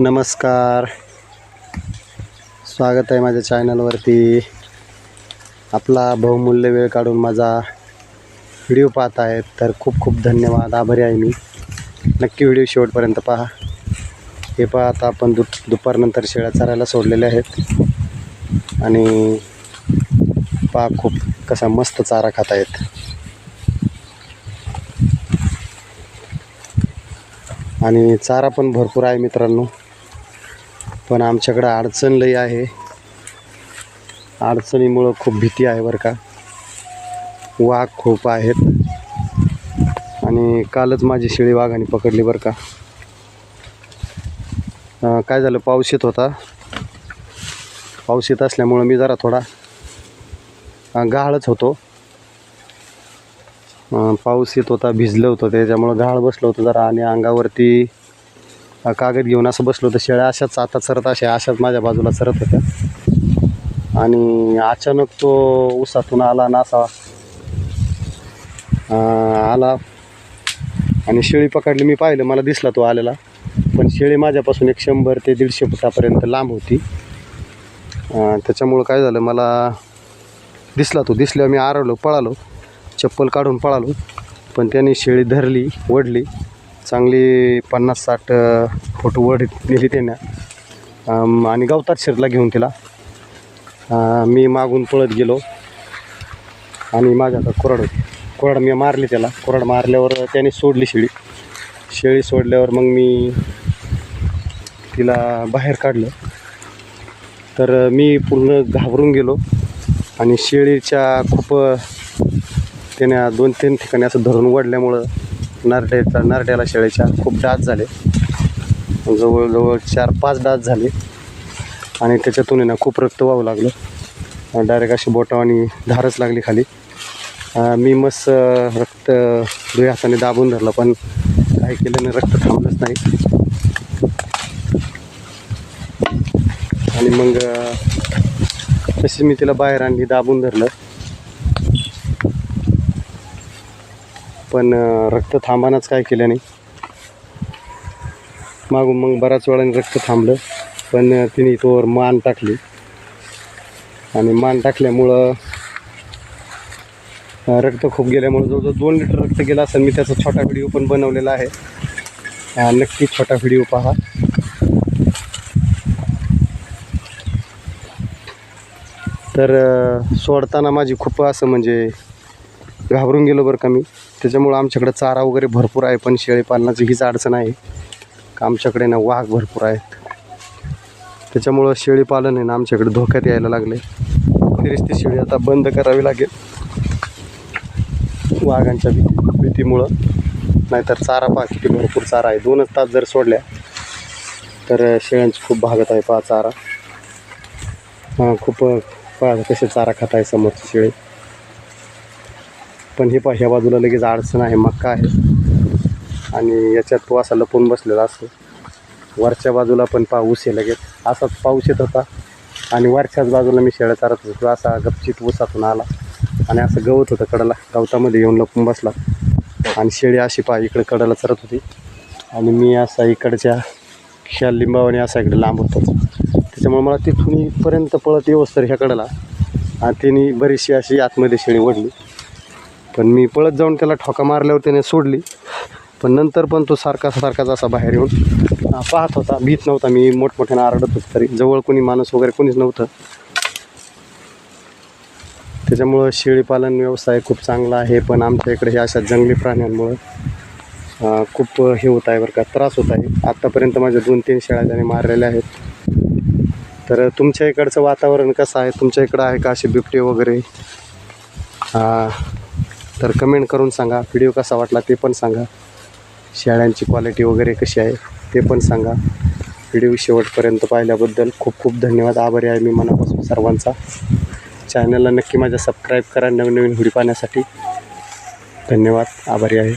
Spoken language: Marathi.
नमस्कार. स्वागत आहे माझ्या चॅनलवरती. आपला बहुमूल्य वेळ काढून माझा व्हिडिओ पाहत आहेत तर खूप खूप धन्यवाद. आभारी आहे मी. नक्की व्हिडिओ शेवटपर्यंत पहा. हे पहा आता आपण दु दुपारनंतर शेळ्या चरायला सोडलेल्या आहेत. आणि पहा खूप कसा मस्त चारा खात आहेत. आणि चारा पण भरपूर आहे मित्रांनो. पण आमच्याकडं अडचण लई आहे. अडचणीमुळं खूप भीती आहे बरं का. वाघ खूप आहेत. आणि कालच माझी शेळी वाघाने पकडली बरं का. काय झालं? पाऊस येत होता. पाऊस येत असल्यामुळं मी जरा थोडा गाळच होतो. पाऊस येत होता भिजलं होतं त्याच्यामुळं गाळ बसलं होतं जरा आणि अंगावरती कागद घेऊन असं बसलो होतं. शेळ्या अशाच आता चरत अशा अशाच माझ्या बाजूला चरत होत्या. आणि अचानक तो उसातून आला ना असा आला. आणि शेळी पकडली. मी पाहिलं मला दिसला तो आलेला. पण शेळी माझ्यापासून एक शंभर ते दीडशे फुटापर्यंत लांब होती. त्याच्यामुळं काय झालं मला दिसला तो. दिसल्यावर मी आरवलो पळालो. चप्पल काढून पळालो. पण त्याने शेळी धरली ओढली. चांगली पन्नास साठ फूट वर नेली त्यानं. आणि गवतात शिरला घेऊन तिला. मी मागून पळत गेलो. आणि माझ्या आता कोरड होती मी मारली त्याला. कुराड मारल्यावर त्याने सोडली शेळी शेळी सोडल्यावर मग मी तिला बाहेर काढलं. तर मी पूर्ण घाबरून गेलो. आणि शेळीच्या खूप त्याने दोन तीन ठिकाणी असं धरून ओढल्यामुळं नारड्याचा नारड्याला शेळीच्या खूप डास झाले. जवळजवळ चार पाच डास झाले. आणि त्याच्यातून ना खूप रक्त वाहू लागलं. डायरेक्ट अशी बोटावानी धारच लागली खाली. मी मस्त रक्त दुया हाताने दाबून धरलं पण काही केलं नाही रक्त थांबलंच नाही. आणि मग तशी मी तिला बाहेर आणली दाबून धरलं. पण रक्त थांबानाच काय केलं नाही. मागून मग बऱ्याच वेळाने रक्त थांबलं पण तिने तोवर मान टाकली. आणि मान टाकल्यामुळं रक्त खूप गेल्यामुळं जवळजवळ दोन लिटर रक्त गेलं असेल. मी त्याचा छोटा व्हिडिओ पण बनवलेला आहे. नक्की छोटा व्हिडिओ पहा. तर सोडताना माझी खूप असं म्हणजे घाबरून गेलो बरं का मी. त्याच्यामुळं आमच्याकडे चारा वगैरे भरपूर आहे पण शेळीपालनाची हीच अडचण आहे. का आमच्याकडे ना वाघ भरपूर आहेत. त्याच्यामुळं शेळीपालन आहे ना आमच्याकडे धोक्यात यायला लागले. तरीच ती शेळी आता बंद करावी लागेल. वाघांच्या भीती भीतीमुळं. नाहीतर चारा पहा किती भरपूर चारा आहे. दोनच तास जर सोडल्या तर शेळ्यांची खूप भागत आहे पहा चारा. हां खूप पहा कसे चारा खात आहे समोरची शेळी. पण हे पहा ह्या बाजूला लगेच अडचण आहे मक्का आहे. आणि याच्यात तो असा लपून बसलेला असतो. वरच्या बाजूला पण पाऊस आहे लगेच. असाच पाऊस येत होता. आणि वरच्याच बाजूला मी शेळ्या चारत होतो. तो असा गपचित ऊसातून आला. आणि असं गवत होतं कडला. गवतामध्ये येऊन लपून बसला. आणि शेळी अशी पहा इकडे कडला चरत होती. आणि मी असा इकडच्या ह्या लिंबावाने असा इकडे लांब होतो. त्याच्यामुळे मला तिथून इथपर्यंत पळत येऊस तर ह्या कडला. आणि तिने बरीचशी अशी आतमध्ये शेळी ओढली. पण मी पळत जाऊन त्याला ठोका मारल्यावर त्याने सोडली. पण नंतर पण तो सारखा सारखाच असा बाहेर येऊन पाहत होता. भीत नव्हता मी मोठमोठ्यानं आरडत होतो तरी. जवळ कोणी माणूस वगैरे कोणीच नव्हतं. त्याच्यामुळं शेळीपालन व्यवसाय खूप चांगला आहे पण आमच्या इकडे हे अशा जंगली प्राण्यांमुळं खूप हे होत आहे बरं का त्रास होत आहे. आत्तापर्यंत माझ्या दोन तीन शेळ्या त्याने मारलेल्या आहेत. तर तुमच्या इकडचं वातावरण कसं आहे? तुमच्या इकडं आहे का असे बिबटे वगैरे? तर कमेंट करून सांगा. व्हिडिओ कसा वाटला ते पण सांगा. शेळ्यांची क्वालिटी वगैरे कशी आहे ते पण सांगा. व्हिडिओ शेवटपर्यंत पाहिल्याबद्दल खूप खूप धन्यवाद. आभारी आहे मी मनापासून सर्वांचा. चॅनलला नक्की माझ्या सबस्क्राईब करा. नवीन नवीन व्हिडिओ पाहण्यासाठी. धन्यवाद. आभारी आहे.